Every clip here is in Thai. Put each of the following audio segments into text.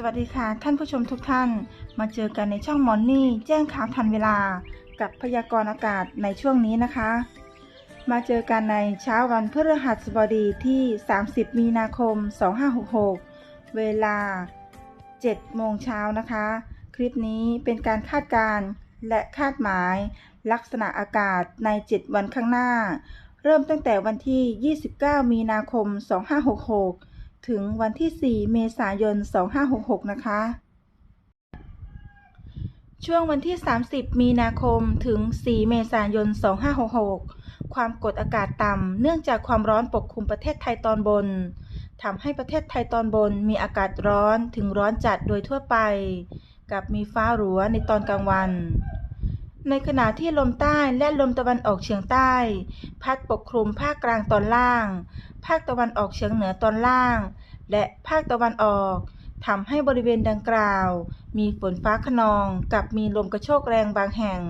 สวัสดีค่ะ ท่านผู้ชมทุกท่าน มาเจอกันในช่องมอนนี่แจ้งข่าวทันเวลากับพยากรณ์อากาศในช่วงนี้นะคะ มาเจอกันในเช้าวันพฤหัสบดีที่ 30 มีนาคม 2566 เวลา 7 โมงเช้านะคะ คลิปนี้เป็นการคาดการณ์และคาดหมาย ลักษณะอากาศใน 7 วันข้างหน้า เริ่มตั้งแต่วันที่ 29 มีนาคม 2566 ถึงวันที่ 4 เมษายน 2566 นะคะ ช่วงวันที่ 30 มีนาคมถึง 4 เมษายน 2566 ความกดอากาศต่ำ เนื่องจากความร้อนปกคลุมประเทศไทยตอนบนทำให้ประเทศไทยตอนบนมีอากาศร้อนถึงร้อนจัดโดยทั่วไป กับมีฟ้าหลัวในตอนกลางวัน ในขณะที่ลมใต้และลมตะวันออกเฉียงใต้ พัดปกคลุมภาคกลางตอนล่าง ภาคตะวันออกเฉียงเหนือตอนล่าง และภาคตะวันออกทำให้บริเวณดังกล่าว มีฝนฟ้าขนองกับมีลมกระโชกแรงบางแห่ง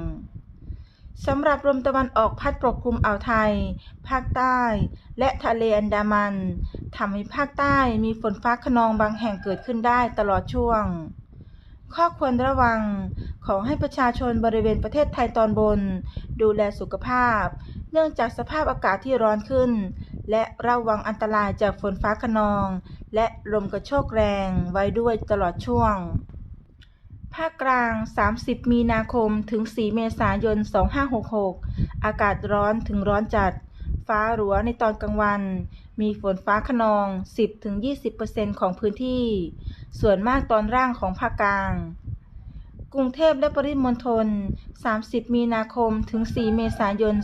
สำหรับลมตะวันออกพัดปกคลุมอ่าวไทย ภาคใต้ และทะเลอันดามันทำให้ภาคใต้มีฝนฟ้าขนองบางแห่งเกิดขึ้นได้ตลอดช่วง ข้อควรระวังขอให้ประชาชนบริเวณประเทศไทยตอนบน ดูแลสุขภาพ เนื่องจากสภาพอากาศที่ร้อนขึ้น และระวังอันตรายจากฝนฟ้าขนอง และลมกระโชกแรงไว้ด้วยตลอดช่วง ภาคกลาง 30 มีนาคมถึง 4 เมษายน 2566 อากาศร้อนถึงร้อนจัด ฟ้าหลัวในตอนกลางวัน มีฝนฟ้าขนอง 10-20%ของพื้นที่ ส่วนมากตอนล่างของภาคกลาง กรุงเทพและปริมณฑล 30 มีนาคมถึง 4 เมษายน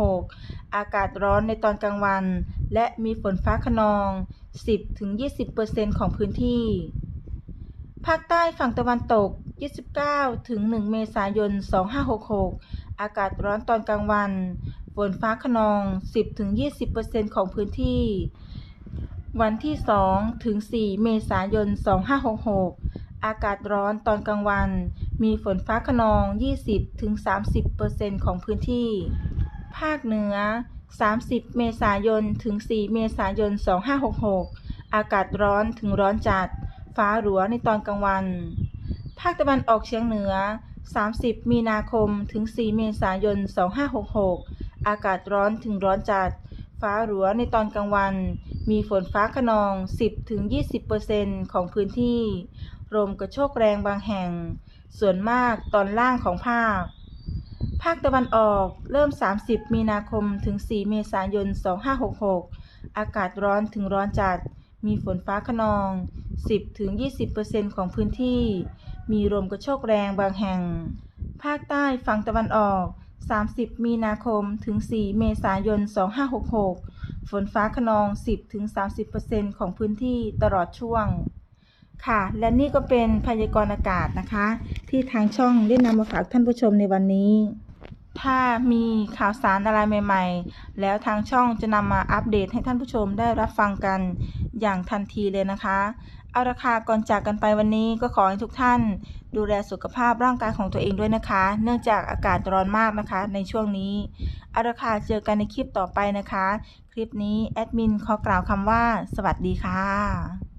2566 อากาศร้อนในตอนกลางวัน และมีฝนฟ้าขนอง 10-20%ของพื้นที่ ภาคใต้ฝั่งตะวันตก 29ถึง1เมษายน 2566 อากาศร้อนตอนกลางวัน ฝนฟ้าขนอง 10-20%ของพื้นที่ วันที่2ถึง4เมษายน 2566 อากาศร้อนตอนกลางวัน มีฝนฟ้าขนอง 20-30%ของพื้นที่ ภาคเหนือ 30 เมษายน ถึง 4 เมษายน 2566 อากาศร้อนถึงร้อนจัด ฟ้าหลัวในตอนกลางวัน ภาคตะวันออกเฉียงเหนือ 30 มีนาคม ถึง 4 เมษายน 2566 อากาศร้อนถึงร้อนจัด ฟ้าหลัวในตอนกลางวัน มีฝนฟ้าขนอง 10-20%ของพื้นที่ลมกระโชกแรงบางแห่ง ส่วนมากตอนล่างของภาค ภาคตะวันออกเริ่ม 30 มีนาคมถึง 4 เมษายน 2566 อากาศร้อนถึงร้อนจัด มีฝนฟ้าขนอง 10-20%ของพื้นที่ มีลมกระโชกแรงบางแห่ง ภาคใต้ฝั่งตะวันออก 30 มีนาคม ถึง 4 เมษายน 2566 ฝนฟ้าขนอง 10-30%ของพื้นที่ตลอดช่วง ค่ะ และนี่ก็เป็นพยากรณ์อากาศนะคะ ที่ทางช่องได้นำมาฝากท่านผู้ชมในวันนี้ ถ้ามีข่าวสารอะไรใหม่ๆ แล้วทางช่องจะนำมาอัปเดตให้ท่านผู้ชมได้รับฟังกันอย่างทันทีเลยนะคะ เอาราคาก่อนจากกันไปวันนี้ก็ขอให้ทุกท่าน ดูแลสุขภาพร่างกายของตัวเองด้วยนะคะ เนื่องจากอากาศร้อนมากนะคะ ในช่วงนี้เอาราคาเจอกันในคลิปต่อไปนะคะ คลิปนี้แอดมินขอกล่าวคำว่า สวัสดีค่ะ